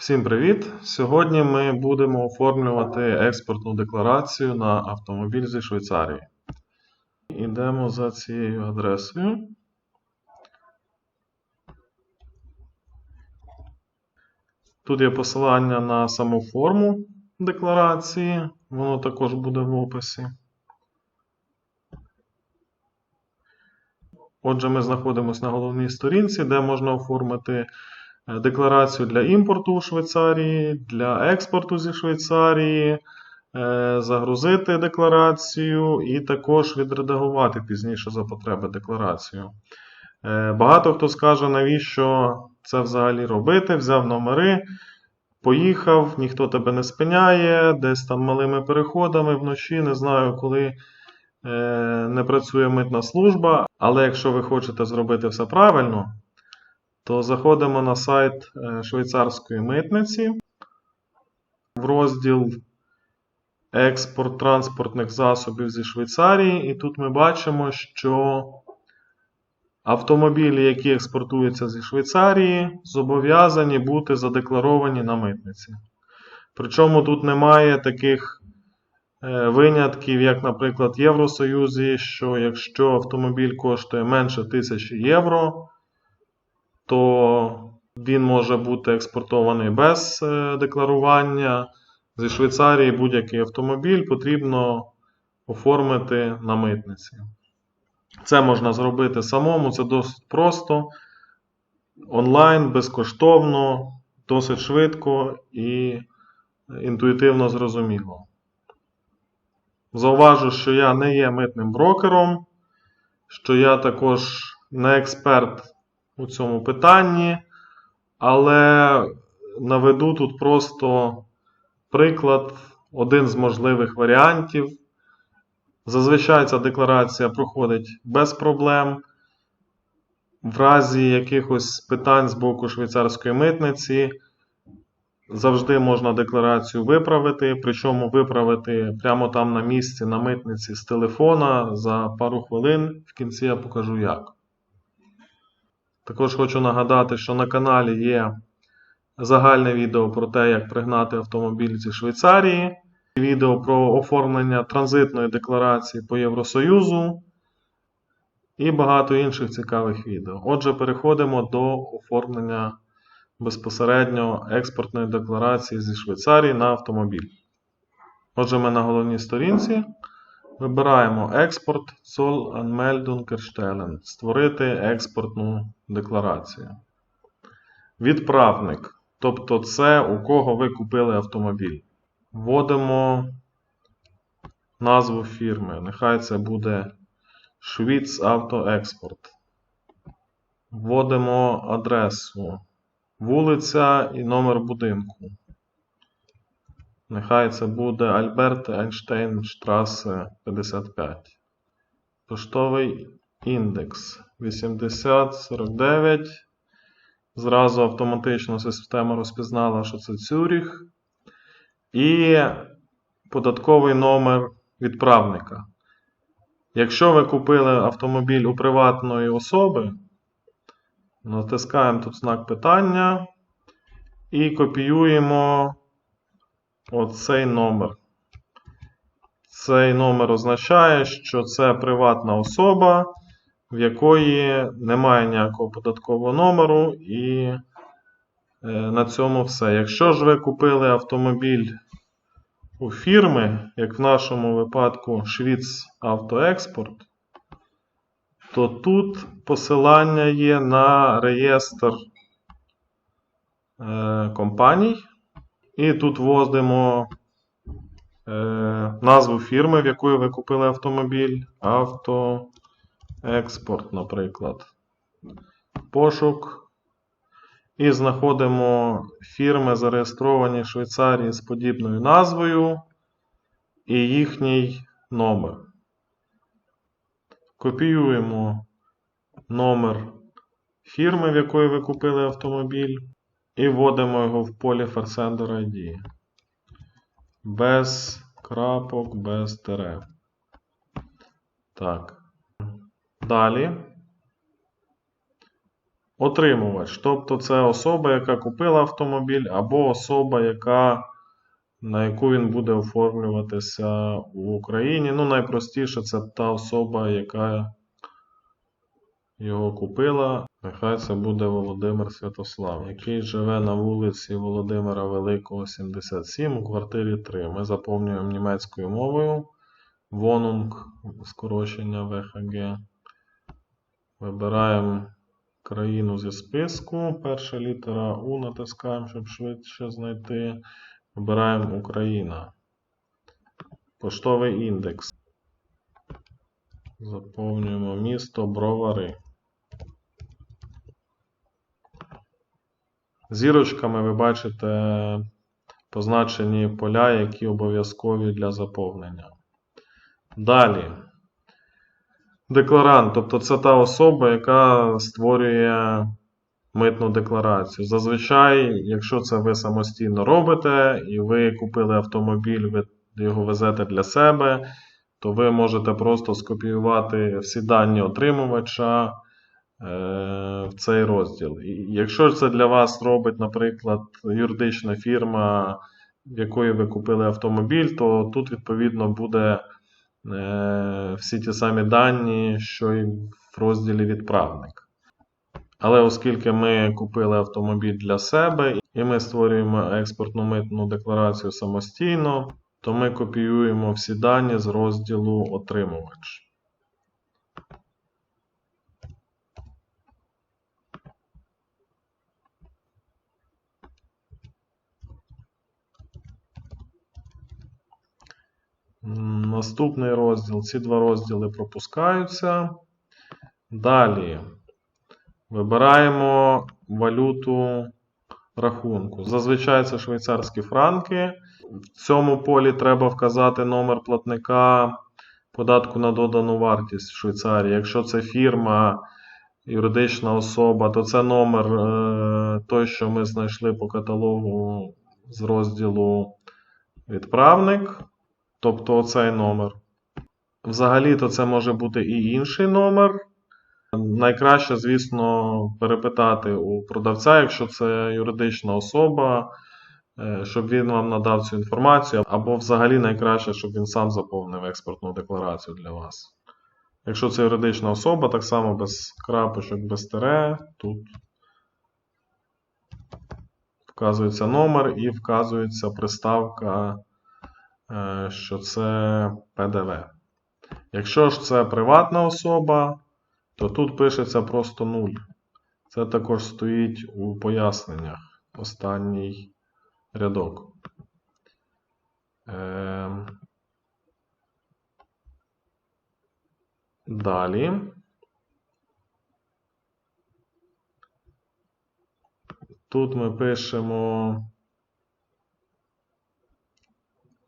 Всім привіт! Сьогодні ми будемо оформлювати експортну декларацію на автомобіль зі Швейцарії. Йдемо за цією адресою. Тут є посилання на саму форму декларації, воно також буде в описі. Отже, ми знаходимося на головній сторінці, де можна оформити декларацію для імпорту у Швейцарії, для експорту зі Швейцарії, е, загрузити декларацію і також відредагувати пізніше за потреби декларацію. Е, Багато хто скаже, навіщо це взагалі робити, взяв номери, поїхав, ніхто тебе не спиняє, десь там малими переходами вночі, не знаю, коли е, не працює митна служба. Але якщо ви хочете зробити все правильно, то заходимо на сайт е, швейцарської митниці в розділ Експорт транспортних засобів зі Швейцарії, і тут ми бачимо, що автомобілі, які експортуються зі Швейцарії, зобов'язані бути задекларовані на митниці. Причому тут немає таких е, винятків, як, наприклад, в Євросоюзі, що якщо автомобіль коштує менше 1000 євро, то він може бути експортований без е, декларування. Зі Швейцарії будь-який автомобіль потрібно оформити на митниці. Це можна зробити самому, це досить просто, онлайн, безкоштовно, досить швидко і інтуїтивно зрозуміло. Зауважу, що я не є митним брокером, що я також не експерт у цьому питанні, але наведу тут просто приклад, один з можливих варіантів. Зазвичай ця декларація проходить без проблем. В разі якихось питань з боку швейцарської митниці завжди можна декларацію виправити, причому виправити прямо там на місці на митниці з телефона за пару хвилин. В кінці я покажу як. Також хочу нагадати, що на каналі є загальне відео про те, як пригнати автомобіль зі Швейцарії відео про оформлення транзитної декларації по Євросоюзу і багато інших цікавих відео. Отже, переходимо до оформлення безпосередньо експортної декларації зі Швейцарії на автомобіль. Отже, ми на головній сторінці вибираємо експорт Zoll Anmeldung erstellen створити експортну декларацію. Відправник. Тобто це у кого ви купили автомобіль. Вводимо назву фірми. Нехай це буде Auto Export. Вводимо адресу, вулиця і номер будинку. Нехай це буде Альберт Ейнштейн Штрасе 55. Поштовий індекс 8049. Зразу автоматично система розпізнала, що це Цюріх і податковий номер відправника. Якщо ви купили автомобіль у приватної особи, натискаємо тут знак питання і копіюємо оцей номер. Цей номер означає, що це приватна особа, в якої немає ніякого податкового номеру, і е, на цьому все. Якщо ж ви купили автомобіль у фірми, як в нашому випадку Швіц Автоекспорт, то тут посилання є на реєстр е, компаній. І тут вводимо е, назву фірми, в якої ви купили автомобіль. Автоекспорт, наприклад. Пошук. І знаходимо фірми, зареєстровані в Швейцарії з подібною назвою і їхній номер. Копіюємо номер фірми, в якої ви купили автомобіль, і вводимо його в полі Farsender ID. Без крапок, без тире. Так. Далі. Отримувач. Тобто це особа, яка купила автомобіль, або особа, яка, на яку він буде оформлюватися в Україні. Ну, найпростіше це та особа, яка його купила. Нехай це буде Володимир Святослав, який живе на вулиці Володимира Великого, 77 у квартирі 3. Ми заповнюємо німецькою мовою. Вонунг, скорочення ВХГ. Вибираємо країну зі списку. Перша літера У натискаємо, щоб швидше знайти. Вибираємо Україна. Поштовий індекс. Заповнюємо місто Бровари. Зірочками ви бачите позначені поля, які обов'язкові для заповнення. Далі. Декларант, тобто це та особа, яка створює митну декларацію. Зазвичай, якщо це ви самостійно робите і ви купили автомобіль, ви його везете для себе, то ви можете просто скопіювати всі дані отримувача в цей розділ. І якщо це для вас робить, наприклад, юридична фірма, в якої ви купили автомобіль, то тут відповідно буде е, всі ті самі дані, що і в розділі відправник. Але оскільки ми купили автомобіль для себе і ми створюємо експортну митну декларацію самостійно, то ми копіюємо всі дані з розділу Отримувач. Наступний розділ. Ці два розділи пропускаються. Далі вибираємо валюту рахунку. Зазвичай це швейцарські франки. В цьому полі треба вказати номер платника податку на додану вартість в Швейцарії. Якщо це фірма, юридична особа, то це номер е, той, що ми знайшли по каталогу з розділу відправник. Тобто оцей номер. Взагалі-то це може бути і інший номер. Найкраще, звісно, перепитати у продавця, якщо це юридична особа, е, щоб він вам надав цю інформацію, або взагалі найкраще, щоб він сам заповнив експортну декларацію для вас. Якщо це юридична особа, так само без крапочок, без тире, тут вказується номер і вказується приставка, що це ПДВ. Якщо ж це приватна особа, то тут пишеться просто 0. Це також стоїть у поясненнях останній рядок. Ем. Далі. Тут ми пишемо,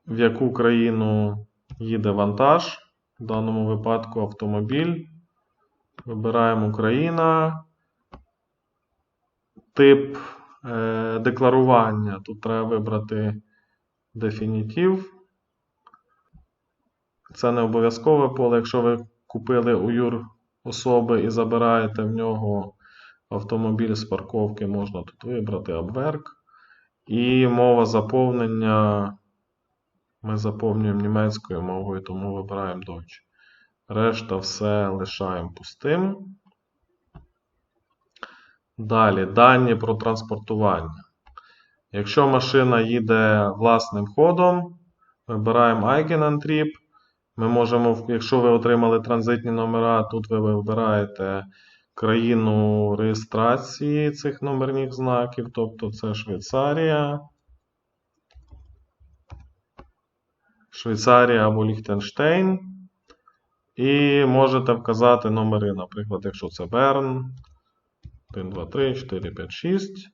в яку країну їде вантаж. В даному випадку автомобіль. Вибираємо Україна. Тип е, декларування. Тут треба вибрати дефінітив. Це не обов'язкове поле. Якщо ви купили у юр особи і забираєте в нього автомобіль з парковки, можна тут вибрати обверк. І мова заповнення. Ми заповнюємо німецькою мовою, тому вибираємо Deutsch. Решта все лишаємо пустим. Далі, дані про транспортування. Якщо машина їде власним ходом, вибираємо Eigenantrieb. Ми можемо, якщо ви отримали транзитні номера, тут ви вибираєте країну реєстрації цих номерних знаків, тобто це Швейцарія. Швейцарія або Ліхтенштейн. І можете вказати номери, наприклад, якщо це Берн. 1, 2, 3, 4, 5, 6.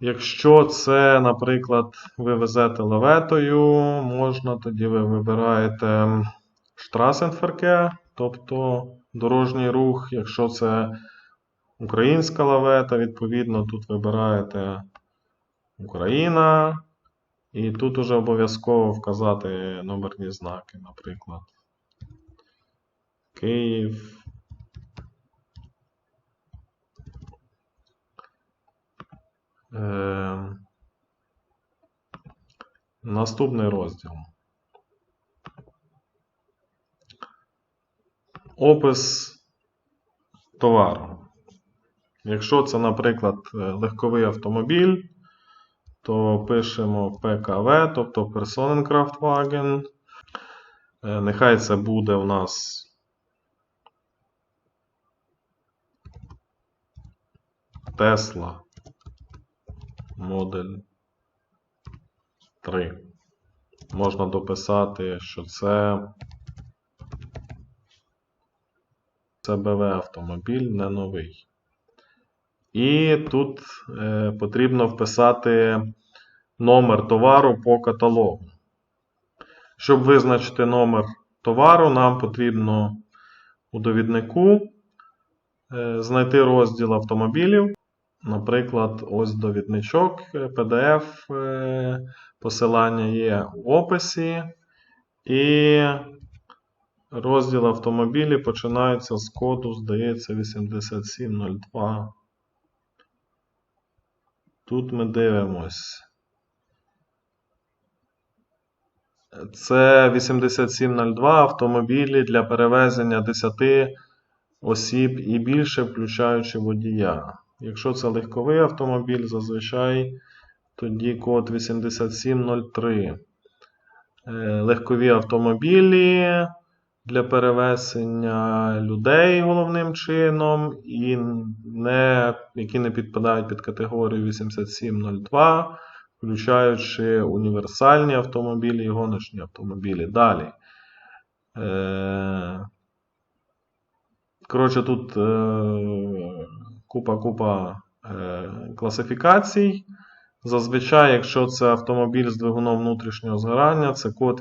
Якщо це, наприклад, ви везете лаветою, можна тоді ви вибираєте Straßenverkehr, тобто дорожній рух. Якщо це українська лавета, відповідно, тут вибираєте Україна. І тут уже обов'язково вказати номерні знаки, наприклад. Київ. Е, наступний розділ. Опис товару. Якщо це, наприклад, е, легковий автомобіль, то пишемо ПКВ, тобто Personenkraftwagen. Е, Нехай це буде у нас Tesla Модель 3. Можна дописати, що це це БВ автомобіль, не новий. І тут е, потрібно вписати номер товару по каталогу. Щоб визначити номер товару, нам потрібно у довіднику е, знайти розділ автомобілів. Наприклад, ось довідничок е, PDF, е, посилання є в описі. І розділ автомобілі починається з коду, здається, 8702. Тут ми дивимось. Це 8702 автомобілі для перевезення 10 осіб і більше, включаючи водія. Якщо це легковий автомобіль, зазвичай тоді код 8703. Е, Легкові автомобілі для перевезення людей головним чином, і не, які не підпадають під категорію 8702, включаючи універсальні автомобілі і гоночні автомобілі. Далі. Е, Коротше, тут купа-купа е, класифікацій. Зазвичай, якщо це автомобіль з двигуном внутрішнього згорання, це код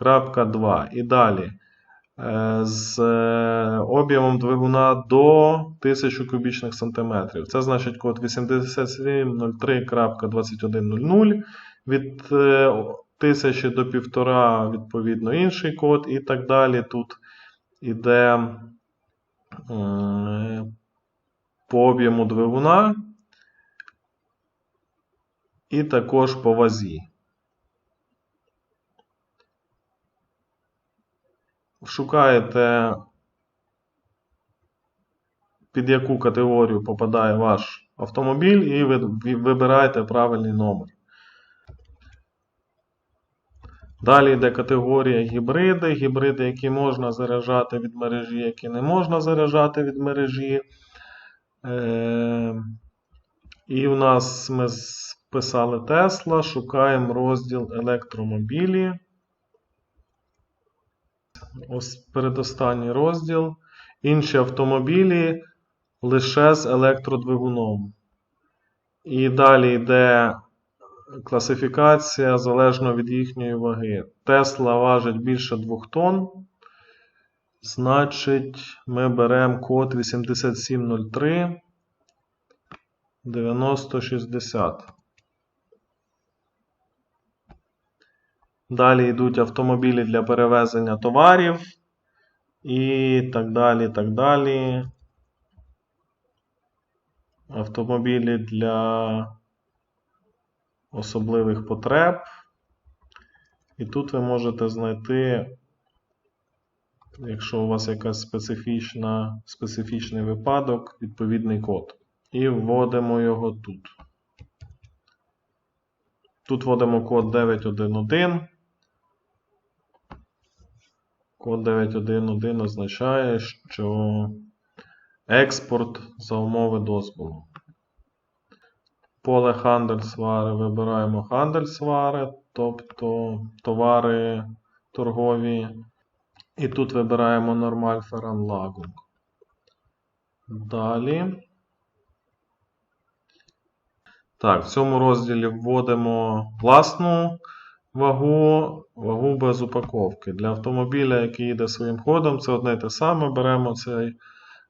8703.2. І далі. Е, з е, об'ємом двигуна до 1000 кубічних сантиметрів. Це значить код 8703.2100. Від е, 1000 до 1,5 відповідно інший код і так далі. Тут іде е, по об'єму двигуна і також по вазі. Шукаєте, під яку категорію попадає ваш автомобіль, і ви ви- вибираєте правильний номер. Далі йде категорія гібриди. Гібриди, які можна заряджати від мережі, які не можна заряджати від мережі. Е, і в нас ми списали Tesla, шукаємо розділ електромобілі. Ось передостанній розділ. Інші автомобілі лише з електродвигуном. І далі йде класифікація залежно від їхньої ваги. Тесла важить більше 2 тонн. Значить, ми беремо код 8703 9060. Далі йдуть автомобілі для перевезення товарів. І так далі, так далі. Автомобілі для особливих потреб. І тут ви можете знайти, якщо у вас якась специфічна, специфічний випадок, відповідний код. І вводимо його тут. Тут вводимо код 911. Код 911 означає, що експорт за умови дозволу. Поле Handelsware вибираємо Handelsware, тобто товари торгові. І тут вибираємо Normal Veranlagung. Далі. Так, в цьому розділі вводимо власну вагу, вагу без упаковки. Для автомобіля, який йде своїм ходом, це одне й те саме. Беремо це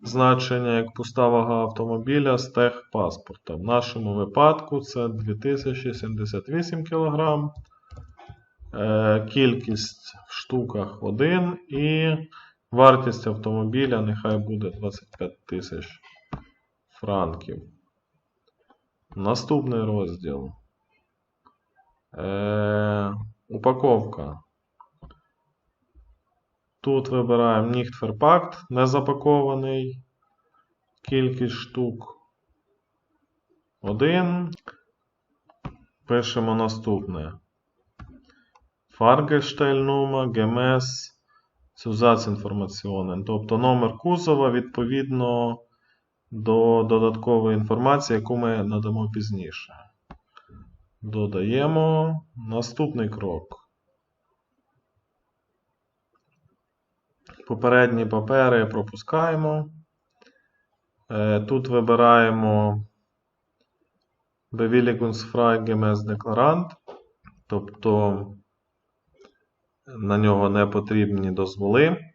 значення як пуста вага автомобіля з техпаспорта. В нашому випадку це 2078 кг. Е, Кількість в штуках 1 і вартість автомобіля нехай буде 25 тисяч франків. Наступний розділ. Е, упаковка. Тут вибираємо Нігтферпакт, не запакований. Кількість штук. Один. Пишемо наступне. Fahrgestellnummer gemäß Zusatzinformationen. Тобто номер кузова відповідно до додаткової інформації, яку ми надамо пізніше. Додаємо наступний крок. Попередні папери пропускаємо. Е, Тут вибираємо Bewilligungsfrei gemäß Deklarant, тобто на нього не потрібні дозволи.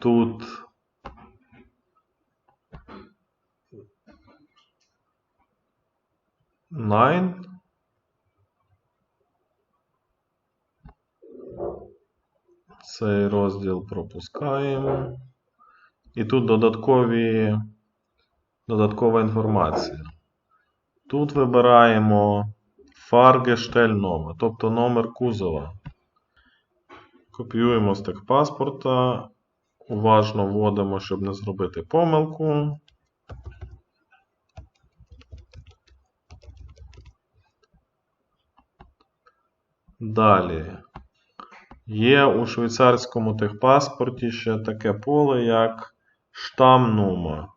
Тут Nine. Цей розділ пропускаємо. І тут додаткові, додаткова інформація. Тут вибираємо Fahrgestellnummer, тобто номер кузова. Копіюємо з техпаспорта. Уважно вводимо, щоб не зробити помилку. Далі. Є у швейцарському техпаспорті ще таке поле, як штамнума.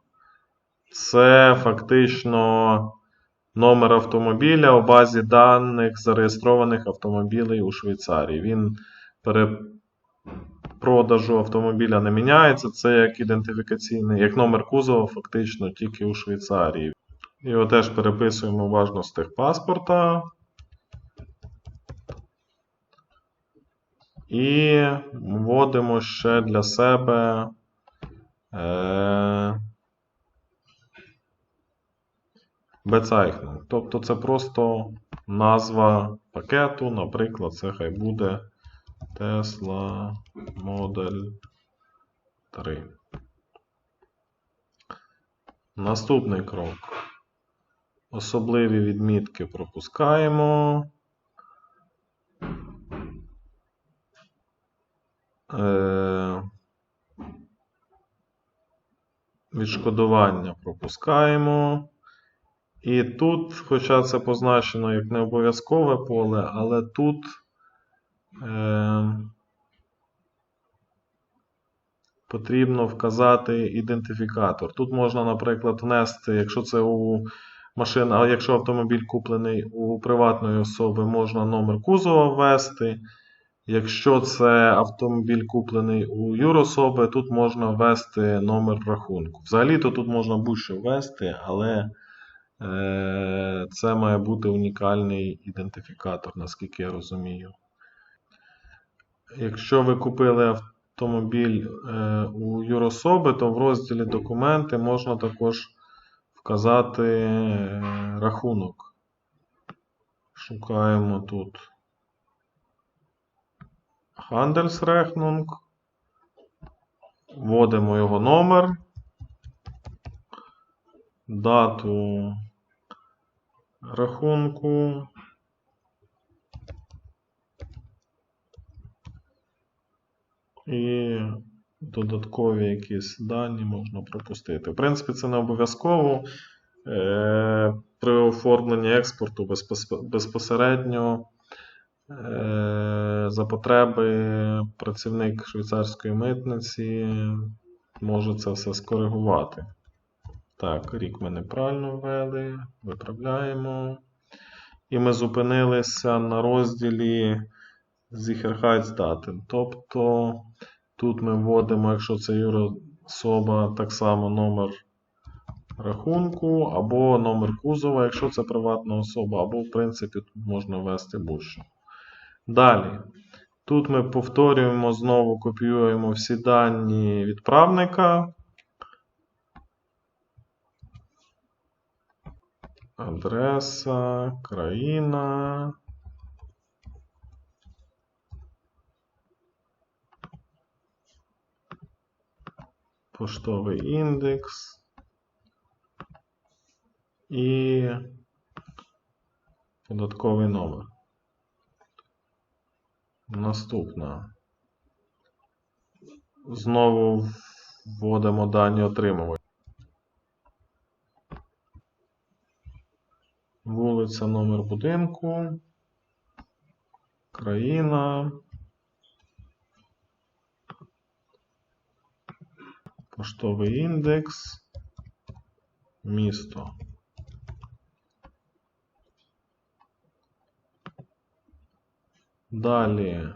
Це фактично номер автомобіля у базі даних зареєстрованих автомобілів у Швейцарії. Він при продажу автомобіля не міняється. Це як ідентифікаційний, як номер кузова, фактично тільки у Швейцарії. Його теж переписуємо уважно з техпаспорта. І вводимо ще для себе е, Bezeichnung. Тобто це просто назва пакету. Наприклад, це хай буде Tesla Model 3. Наступний крок. Особливі відмітки пропускаємо. Е, Відшкодування пропускаємо. І тут, хоча це позначено як не обов'язкове поле, але тут е, потрібно вказати ідентифікатор. Тут можна, наприклад, внести, якщо це у машина, а якщо автомобіль куплений у приватної особи, можна номер кузова ввести. Якщо це автомобіль куплений у юрособи, тут можна ввести номер рахунку. Взагалі-то тут можна будь-що ввести, але е, це має бути унікальний ідентифікатор, наскільки я розумію. Якщо ви купили автомобіль е, у юрособи, то в розділі документи можна також вказати е, рахунок. Шукаємо тут. Handelsrechnung. Вводимо його номер, дату рахунку. І додаткові якісь дані можна пропустити. В принципі, це не обов'язково. Е, При оформленні експорту безпосередньо за потреби працівник швейцарської митниці може це все скоригувати. Так, рік ми неправильно ввели, виправляємо. І ми зупинилися на розділі Sicherheitsdaten. Тобто тут ми вводимо, якщо це юрособа, так само номер рахунку, або номер кузова, якщо це приватна особа, або, в принципі, тут можна ввести будь-що. Далі. Тут ми повторюємо, знову копіюємо всі дані відправника. Адреса, країна. поштовий індекс і податковий номер. Наступна. Знову вводимо дані отримувач. Вулиця, номер будинку, країна, поштовий індекс, місто. Далі.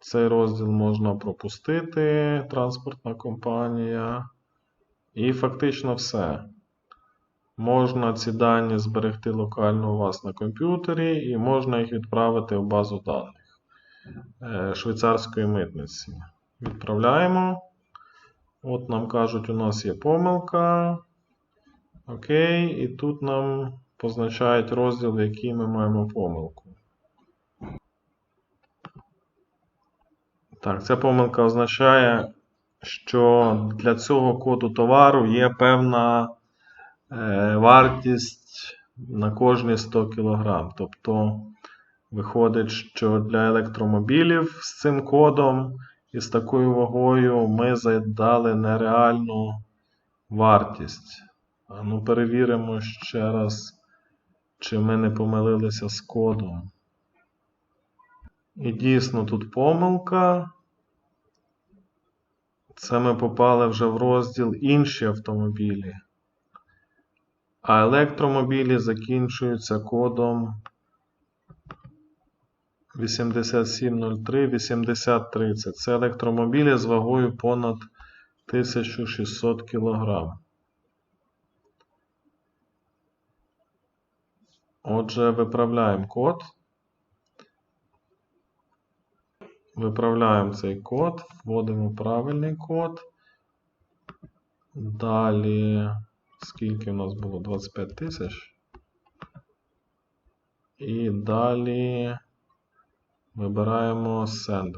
Цей розділ можна пропустити, транспортна компанія. І фактично все. Можна ці дані зберегти локально у вас на комп'ютері і можна їх відправити в базу даних е, швейцарської митниці. Відправляємо. От нам кажуть, у нас є помилка. Окей, і тут нам позначають розділ, в який ми маємо помилку. Так, ця помилка означає, що для цього коду товару є певна е, вартість на кожні 100 кг. Тобто, виходить, що для електромобілів з цим кодом і з такою вагою ми задали нереальну вартість. А ну перевіримо ще раз, чи ми не помилилися з кодом. І дійсно тут помилка. Це ми попали вже в розділ інші автомобілі. А електромобілі закінчуються кодом 8703-8030. Це електромобілі з вагою понад 1600 кг. Отже, виправляємо код. Виправляємо цей код, вводимо правильний код. Далі, скільки у нас було? 25 тисяч. І далі вибираємо Send.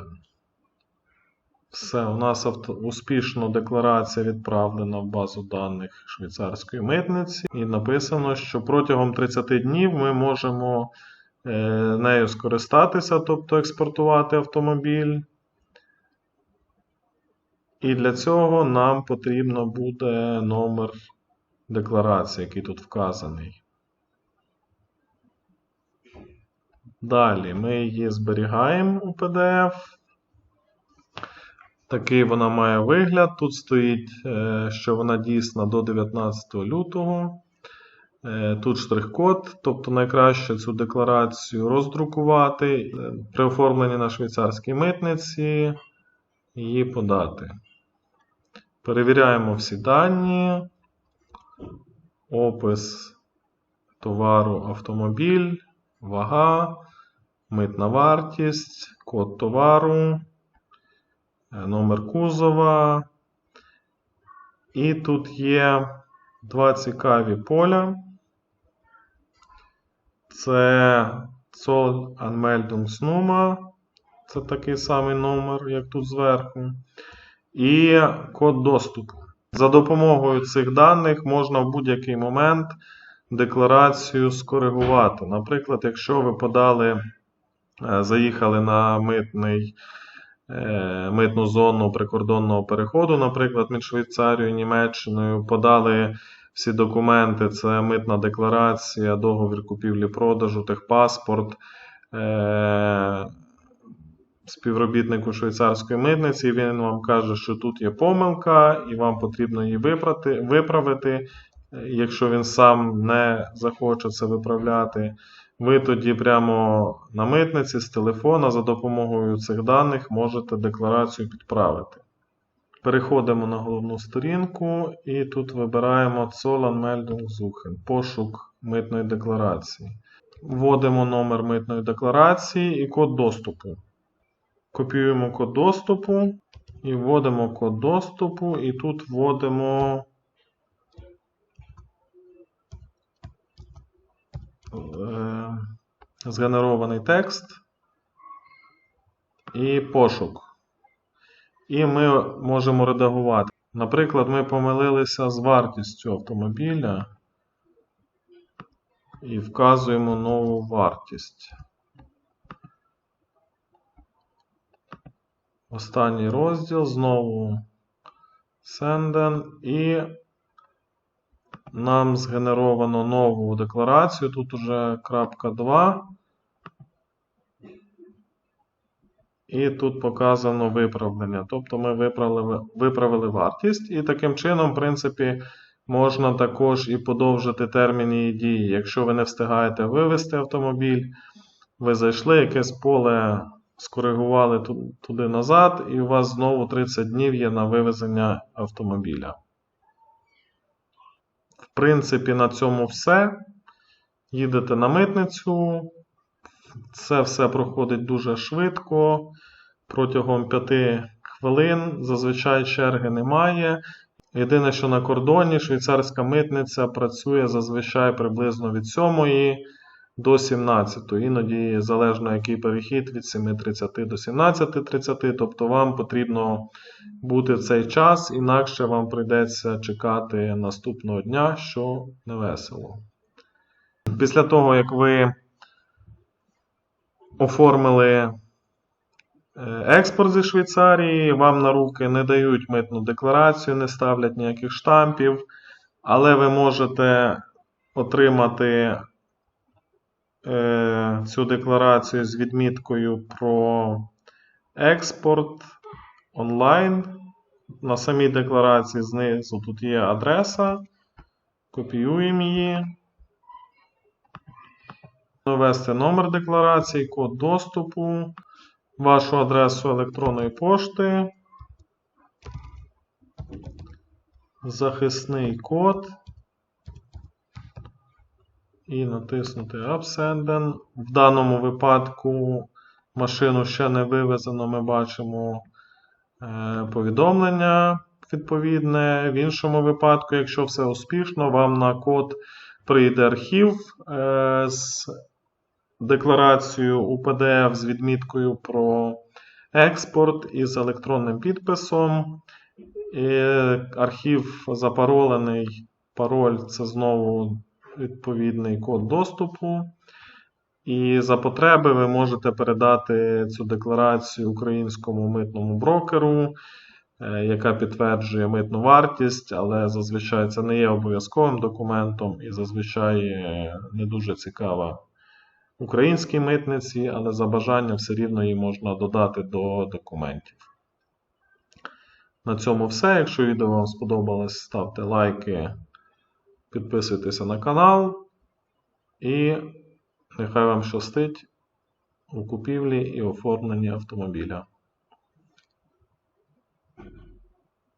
Все, у нас авто, успішно декларація відправлена в базу даних швейцарської митниці. І написано, що протягом 30 днів ми можемо е, нею скористатися, тобто експортувати автомобіль. І для цього нам потрібно буде номер декларації, який тут вказаний. Далі ми її зберігаємо у PDF. Такий вона має вигляд. Тут стоїть, е, що вона дійсна до 19 лютого. Е, Тут штрих-код, тобто найкраще цю декларацію роздрукувати, е, при оформленні на швейцарській митниці її подати. Перевіряємо всі дані, опис товару автомобіль, вага, митна вартість, код товару, номер кузова. І тут є два цікаві поля. Це Zoll Anmeldungsnummer, це такий самий номер, як тут зверху. І код доступу. За допомогою цих даних можна в будь-який момент декларацію скоригувати. Наприклад, якщо ви подали, е, заїхали на митний, е, митну зону прикордонного переходу, наприклад, між Швейцарією і Німеччиною, подали всі документи: це митна декларація, договір купівлі-продажу, техпаспорт. е, Співробітнику швейцарської митниці, він вам каже, що тут є помилка, і вам потрібно її виправити, виправити. Якщо він сам не захоче це виправляти, ви тоді прямо на митниці з телефона за допомогою цих даних можете декларацію підправити. Переходимо на головну сторінку і тут вибираємо Zollanmeldung suchen, пошук митної декларації. Вводимо номер митної декларації і код доступу. Копіюємо код доступу і вводимо код доступу, і тут вводимо згенерований текст і пошук. і ми можемо редагувати. Наприклад, ми помилилися з вартістю автомобіля і вказуємо нову вартість. Останній розділ знову senden і нам згенеровано нову декларацію. Тут уже крапка 2. І тут показано виправлення. Тобто ми виправили, виправили вартість. І таким чином, в принципі, можна також і подовжити термін її дії. Якщо ви не встигаєте вивести автомобіль, ви зайшли, якесь поле скоригували туди назад, і у вас знову 30 днів є на вивезення автомобіля. Принципі, на цьому все. Їдете на митницю. Це все проходить дуже швидко. Протягом 5 хвилин. Зазвичай черги немає. Єдине, що на кордоні швейцарська митниця працює зазвичай приблизно від 7 до 17. Іноді залежно який перехід від 7.30 до 17.30. Тобто вам потрібно бути в цей час, інакше вам прийдеться чекати наступного дня, що не весело. Після того, як ви оформили е, експорт зі Швейцарії, вам на руки не дають митну декларацію, не ставлять ніяких штампів, але ви можете отримати цю декларацію з відміткою про експорт онлайн. На самій декларації знизу тут є адреса. Копіюємо її. Ввести номер декларації, код доступу, вашу адресу електронної пошти, захисний код і натиснути Upsenden. В даному випадку машину ще не вивезено, ми бачимо е, повідомлення відповідне. В іншому випадку, якщо все успішно, вам на код прийде архів е, з декларацією у PDF з відміткою про експорт із електронним підписом. І архів запаролений. Пароль це знову відповідний код доступу. І за потреби ви можете передати цю декларацію українському митному брокеру, е, яка підтверджує митну вартість, але зазвичай це не є обов'язковим документом і зазвичай е, не дуже цікава українській митниці, але за бажанням все рівно її можна додати до документів. На цьому все. Якщо відео вам сподобалось, ставте лайки, підписуйтеся на канал. І нехай вам щастить у купівлі і оформленні автомобіля.